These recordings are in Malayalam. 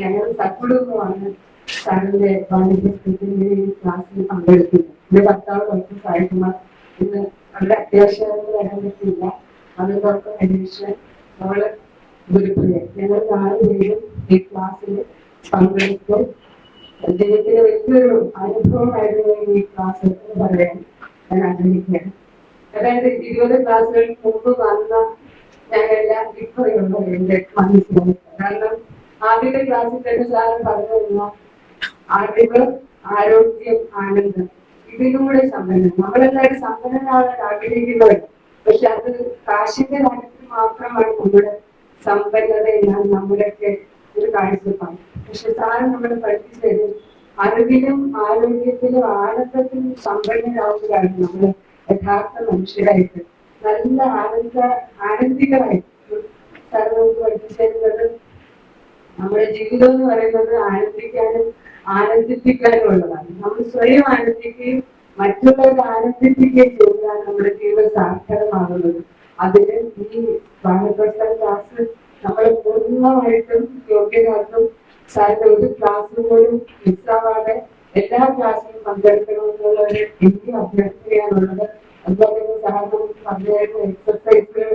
ഞങ്ങൾ സക്കുടുംബമാണ് സാറിന്റെ വാണിജ്യത്തിന്റെ ക്ലാസ്സിൽ പങ്കെടുക്കുന്നത്. എന്റെ ഭർത്താവ് ഡോക്ടർ സായികുമാർ ഇന്ന് വളരെ അത്യാവശ്യമായിട്ട് വരാൻ പറ്റില്ല അതോടൊപ്പം അഡീഷണൽ അവൾ ഗുരുപ്രിയ ഞങ്ങൾ നാലുപേരും ഈ ക്ലാസ്സിൽ പങ്കെടുത്തു അദ്ദേഹത്തിന് വലിയൊരു അനുഭവമായിരുന്നു ഈ ക്ലാസ് എന്ന് പറയാൻ ഞാൻ ആഗ്രഹിക്കുകയാണ്. അതായത് ഇരുപത് ക്ലാസ്സുകൾക്ക് മുമ്പ് വന്ന ഞങ്ങളെല്ലാം ഇപ്പോഴുള്ള എന്റെ മനസ്സിലായി കാരണം ആദ്യത്തെ ക്ലാസ്സിൽ തന്നെ സാറ് പറഞ്ഞു അറിവ് ആരോഗ്യം ആനന്ദം ഇതിലൂടെ സമ്പന്നം നമ്മളെല്ലാവരും സമ്പന്നനാകാൻ ആഗ്രഹിക്കുന്നവർ. പക്ഷെ അത് കാശിന്റെ കാര്യത്തിൽ മാത്രമാണ് നമ്മുടെ സമ്പന്നത എന്നാൽ നമ്മുടെയൊക്കെ ഒരു കാഴ്ചപ്പാട്. പക്ഷെ സാറ് നമ്മൾ പഠിപ്പിച്ചു തരും അറിവിലും ആരോഗ്യത്തിലും ആനന്ദത്തിലും സമ്പന്നരാകുകയാണ് നമ്മൾ യഥാർത്ഥ മനുഷ്യരായിട്ട്. നല്ല ആനന്ദ ആനന്ദികളായിട്ട്. സാർ നമുക്ക് നമ്മുടെ ജീവിതം എന്ന് പറയുന്നത് ആനന്ദിക്കാനും ആനന്ദിപ്പിക്കാനും ഉള്ളതാണ് നമ്മൾ സ്വയം ആനന്ദിക്കുകയും മറ്റുള്ളവരെ ആനന്ദിപ്പിക്കുകയും ചെയ്താൽ നമ്മുടെ ജീവിതം സാർത്ഥകമാകുന്നത്. അതിന് ഈ വാഴപ്രസ്ഥ ക്ലാസ് നമ്മൾ പൂർണമായിട്ടും യോഗ്യരാക്കും. സാറിന്റെ ഒരു ക്ലാസ് പോലും മിസ്സാവാതെ എല്ലാ ക്ലാസ്സിലും പങ്കെടുക്കണമെന്നുള്ള ഒരു എനിക്ക് അഭ്യർത്ഥനയാണുള്ളത്. അതുപോലെ തന്നെ സാറിന് പറഞ്ഞായിരുന്ന എക്സസൈസുകൾ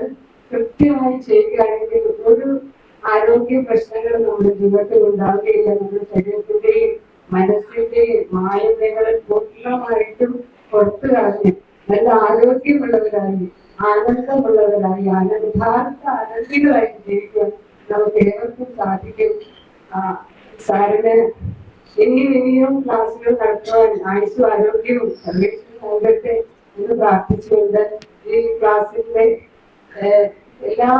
കൃത്യമായി ചെയ്യുകയാണെങ്കിൽ ആരോഗ്യ പ്രശ്നങ്ങൾ നമ്മുടെ ജീവിതത്തിൽ ഉണ്ടാവുകയില്ല. നമ്മുടെ ശരീരത്തിന്റെയും മനസ്സിന്റെയും മായങ്ങളെ പൂർണമായിട്ടും പുറത്തു കളഞ്ഞ് നല്ല ആരോഗ്യമുള്ളവരായി ആനന്ദമുള്ളവരായി ആനന്ദാർത്ഥ ആനന്ദികളായി ജീവിക്കാൻ നമുക്ക് ഏവർക്കും സാധിക്കും. സാറിന് ഇനിയും ഇനിയും ക്ലാസ്സുകൾ നടത്തുവാൻ ആയുസും ആരോഗ്യവും സർവീസിനും നൽകട്ടെ എന്ന് പ്രാർത്ഥിച്ചുകൊണ്ട് ഈ ക്ലാസ്സിന്റെ എല്ലാ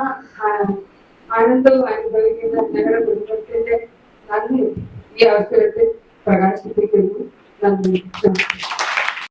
ആനന്ദവും അനുഭവിക്കുന്ന ഞങ്ങളുടെ കുടുംബത്തിന്റെ നന്ദി ഈ അവസരത്തിൽ പ്രകാശിപ്പിക്കുന്നു. നന്ദി.